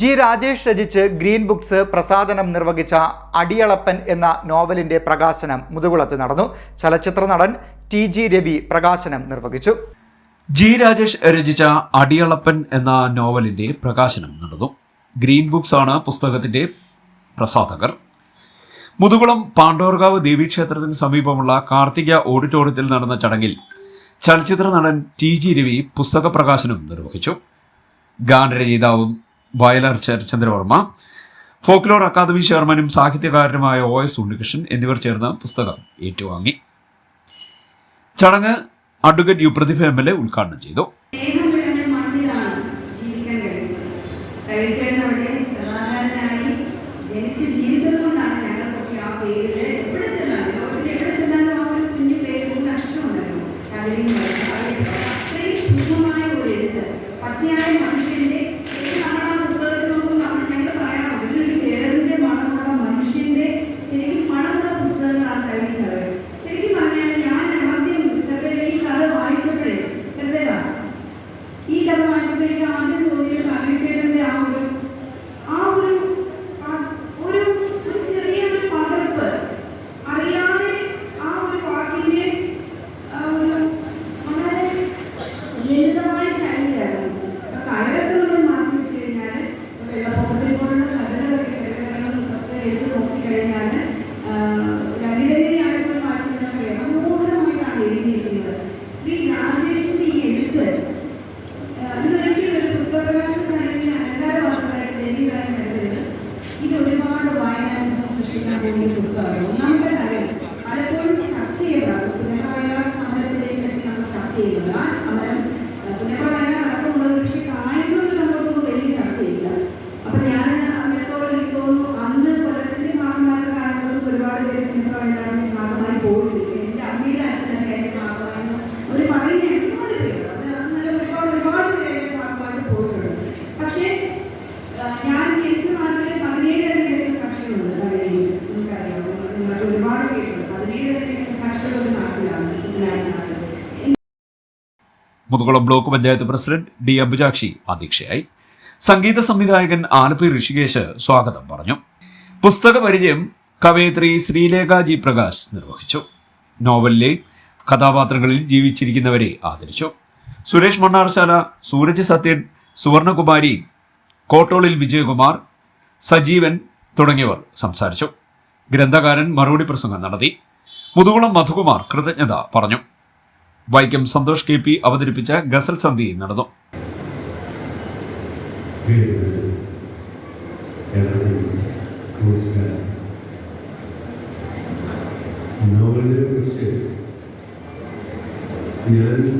G Rajesh രചിച്ച് green books പ്രസാദനം നിർവഹിച്ച അടിയളപ്പൻ എന്ന നോവലിന്റെ പ്രകാശനം മുതുകുളത്ത് നടന്നു. ചലച്ചിത്ര നടൻ ടി ജി രവി പ്രകാശനം നിർവഹിച്ചു. ജി രാജേഷ് രചിച്ച അടിയളപ്പൻ എന്ന നോവലിന്റെ പ്രകാശനം നടന്നു. ഗ്രീൻ ബുക്സ് ആണ് പുസ്തകത്തിന്റെ പ്രസാധകർ. മുതുകുളം പാണ്ഡോർകാവ് ദേവീക്ഷേത്രത്തിന് സമീപമുള്ള കാർത്തിക ഓഡിറ്റോറിയത്തിൽ നടന്ന ചടങ്ങിൽ ചലച്ചിത്ര നടൻ ടി ജി രവി പുസ്തക പ്രകാശനം നിർവഹിച്ചു. ഗാനരചയിതാവും വയലാർ ചന്ദ്രവർമ്മ ഫോക്ലോർ അക്കാദമി ചെയർമാനും സാഹിത്യകാരനുമായ ഒ എസ് ഉണ്ണികൃഷ്ണൻ എന്നിവർ ചേർന്ന പുസ്തകം ഏറ്റുവാങ്ങി. ചടങ്ങ് advocate U Prathibha M L A ഉദ്ഘാടനം ചെയ്തു. പച്ചയായ വിളഞ്ഞ സൃഷ്ടിക്കാൻ ഒരു പുസ്തകമാണ് ഒന്നാമത്തെ കാര്യം പലപ്പോഴും ചർച്ച ചെയ്യപ്പെടാറ് പുനഃവയലാർ സമരത്തിലേക്ക് നമ്മൾ ചർച്ച ചെയ്യുന്നത് ആ സമരം പുനഃവയലാർ അടക്കമുള്ളത് പക്ഷെ കാണിക്കുന്നത് നമ്മളൊന്നും വലിയ ചർച്ച ചെയ്യില്ല അപ്പൊ ഞാൻ അതിനോട് എനിക്ക് തോന്നുന്നു അന്ന് കൊല്ലത്തിന്റെ ഭാഗമായിട്ട് കാലങ്ങളിൽ ഒരുപാട് പേര് പുനഃവയലാറിന്റെ ഭാഗമായി പോയിട്ടില്ല എന്റെ അമ്മയുടെ അച്ഛനൊക്കെ എന്റെ ഭാഗമായിരുന്നു അവർ പറയുന്ന ഒരുപാട് പേര് ഒരുപാട് ഒരുപാട് പേര് ഭാഗമായിട്ട് പോയിട്ടുണ്ട് പക്ഷേ ഞാൻ Muthukulam block panchayat president D Ambujakshi അധ്യക്ഷയായി. സംഗീത സംവിധായകൻ ആലപ്പി ഋഷികേശ് സ്വാഗതം പറഞ്ഞു. പുസ്തക പരിചയം കവയിത്രി ശ്രീലേഖ ജി പ്രകാശ് നിർവഹിച്ചു. നോവലിലെ കഥാപാത്രങ്ങളിൽ ജീവിച്ചിരിക്കുന്നവരെ ആദരിച്ചു. സുരേഷ് മണ്ണാർശാല സൂരജ് സത്യൻ സുവർണകുമാരി കോട്ടോളിൽ വിജയകുമാർ സജീവൻ തുടങ്ങിയവർ സംസാരിച്ചു. ഗ്രന്ഥകാരൻ മറുപടി പ്രസംഗം നടത്തി. മുതുകുളം മധുകുമാർ കൃതജ്ഞത പറഞ്ഞു. വൈക്കം സന്തോഷ് കെ പി അവതരിപ്പിച്ച ഗസൽ സന്ധി നടന്നു. ഞാൻ